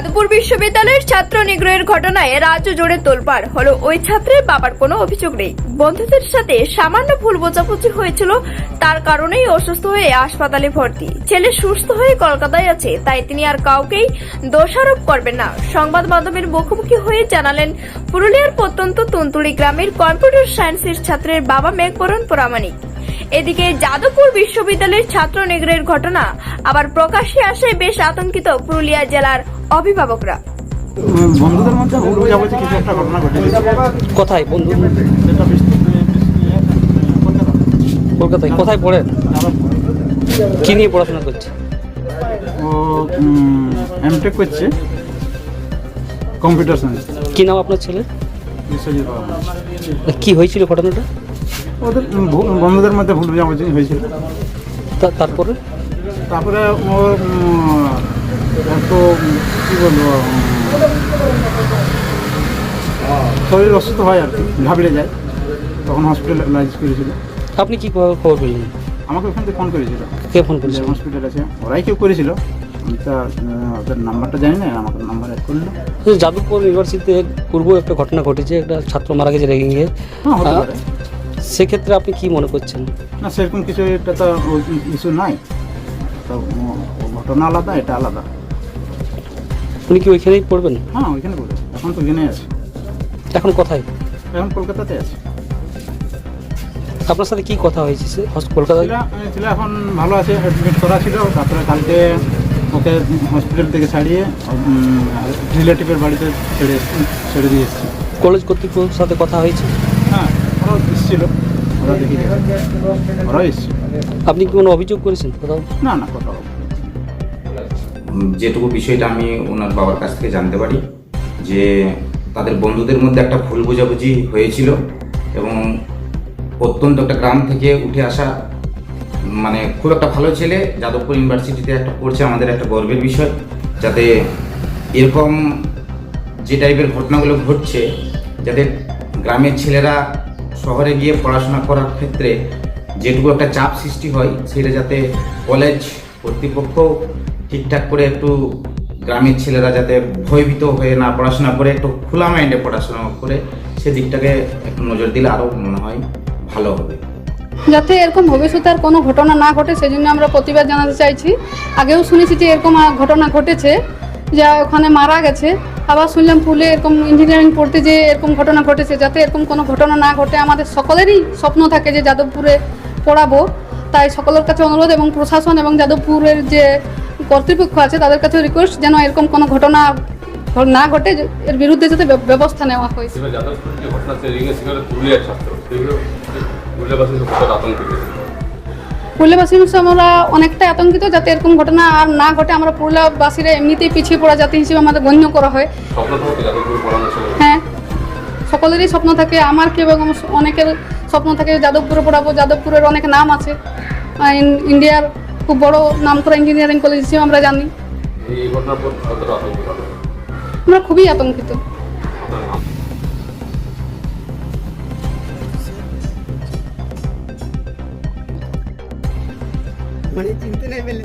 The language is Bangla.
যাদবপুর বিশ্ববিদ্যালয়ের ছাত্র নিগ্রহের ঘটনায় রাজ্য জুড়ে তোলপাড়। হলো ওই ছাত্রের বাবার কোনো অভিযোগ নেই। বন্ধুদের সাথে সামান্য ভুল বোঝাবুঝি হয়েছিল, তার কারণেই অসুস্থ হয়ে হাসপাতালে ভর্তি। ছেলে সুস্থ হয়ে কলকাতায় আছে, তাই তিনি আর কাউকেই দোষারোপ করবেন না। সংবাদ মাধ্যমের মুখোমুখি হয়ে জানালেন, পুরুলিয়ার প্রত্যন্ত তুন্তুলি গ্রামের কম্পিউটার সায়েন্সের ছাত্রের বাবা মেঘবরণ প্রামাণিক। এদিকে যাদবপুর বিশ্ববিদ্যালয়ের ছাত্র নিগ্রহের ঘটনা আবার প্রকাশ্যে আসে বেশ আতঙ্কিত পুরুলিয়া জেলার অভিভাবকরা। বন্ধুদের মধ্যে ভুল বোঝাবুঝি কিছু একটা ঘটনা ঘটে গেছে কোথায় বন্ধু। কলকাতায়। কোথায় পড়েন কি নিয়ে পড়াশোনা করছে? ও এমটেক করছে। কম্পিউটার সায়েন্স কি নাম আপনার ছেলে কি হয়েছিল ঘটনাটা? ওদের ভুল- বন্ধুদের মধ্যে ভুল বোঝাবুঝি হয়েছিল। তা- তারপরে? তারপরে ও একটু উম, কী বলব শরীর অসুস্থ হয় আর কি ঘাবড়ে যায়। তখন হসপিটালাইজ করেছিল। আপনি কি খবর পেলেন? আমাকে ওখান থেকে ফোন করেছিল। কে ফোন করেছিল? হসপিটাল আছে। ওরাই কেউ করেছিল। তার ওদের নাম্বারটা জানি না আমাকে নাম্বার অ্যাড করল। যাদবপুর ইউনিভার্সিটিতে পূর্ব একটা ঘটনা ঘটেছে। একটা ছাত্র মারা গেছে রেগিংয়ে হ্যাঁ সেক্ষেত্রে আপনি কি মনে করছেন? না সেরকম কিছু এটা তো ইস্যু নাই। তো ঘটনা আলাদা এটা আলাদা। উনি কি ওইখানেই পড়বেন? হ্যাঁ ওইখানে বলে এখন তো ওইখানে আছে। এখন কোথায়? এখন কলকাতাতে আছে। আপনার সাথে কি কথা হয়েছে সে? কলকাতায়? ছেলে এখন ভালো আছে অ্যাডমিট করা ছিল। তারপরে কালকে ওকে হসপিটাল থেকে ছাড়িয়ে রিলেটিভের বাড়িতে ছেড়ে ছেড়ে দিয়ে এসেছি। কলেজ কর্তৃপক্ষের সাথে কথা হয়েছে? হ্যাঁ ওরাও এসেছিল। ওরা দেখে ওরাও এসেছিল। আপনি কি কোনো অভিযোগ করেছেন কোথাও? না না কথা হবে উম, যেটুকু বিষয়টা আমি ওনার বাবার কাছ থেকে জানতে পারি, যে তাদের বন্ধুদের মধ্যে একটা ভুল বোঝাবুঝি হয়েছিল এবং অত্যন্ত একটা গ্রাম থেকে উঠে আসা মানে খুব একটা ভালো ছেলে, যাদবপুর ইউনিভার্সিটিতে একটা পড়ছে, আমাদের একটা গর্বের বিষয়, যাতে এরকম যে টাইপের ঘটনাগুলো ঘটছে, যাতে গ্রামের ছেলেরা শহরে গিয়ে পড়াশোনা করার ক্ষেত্রে যেটুকু একটা চাপ সৃষ্টি হয়, সেটা যাতে কলেজ কর্তৃপক্ষ ঠিকঠাক করে একটু গ্রামের ছেলেরা যাতে ভয়ভীত হয়ে না পড়াশোনা করে, একটু খোলা মাইন্ডে পড়াশোনা করে সেদিকটাকে একটু নজর দিলে আরও মনে হয় ভালো হবে। যাতে এরকম ভবিষ্যতে আর কোনো ঘটনা না ঘটে সেই জন্য আমরা প্রতিবাদ জানাতে চাইছি। আগেও শুনেছি যে এরকম ঘটনা ঘটেছে, যা ওখানে মারা গেছে। আবার শুনলাম পুলে এরকম ইঞ্জিনিয়ারিং পড়তে যে এরকম ঘটনা ঘটেছে, যাতে এরকম কোনো ঘটনা না ঘটে। আমাদের সকলেরই স্বপ্ন থাকে যে যাদবপুরে পড়াবো। তাই সকলের কাছে অনুরোধ এবং প্রশাসন এবং যাদবপুরের যে কর্তৃপক্ষ আছে তাদের কাছে রিকোয়েস্ট যেন এরকম কোনো ঘটনা না ঘটে এর বিরুদ্ধে যাতে ব্যবস্থা নেওয়া হয়। পুরুলিয়াবাসী আমরা অনেকটাই আতঙ্কিত যাতে এরকম ঘটনা আর না ঘটে। আমরা পুরুলিয়াবাসীরা এমনিতেই পিছিয়ে পড়া জাতি হিসেবে আমাদের গণ্য করা হয়। হ্যাঁ সকলেরই স্বপ্ন থাকে। আমার কি এবং অনেকের স্বপ্ন থাকে যাদবপুরে পড়াবো যাদবপুরের অনেক নাম আছে। ইন্ডিয়ার খুব বড় নামকরা ইঞ্জিনিয়ারিং কলেজ হিসেবে আমরা জানি। আমরা খুবই আতঙ্কিত। মানে চিনতে নেই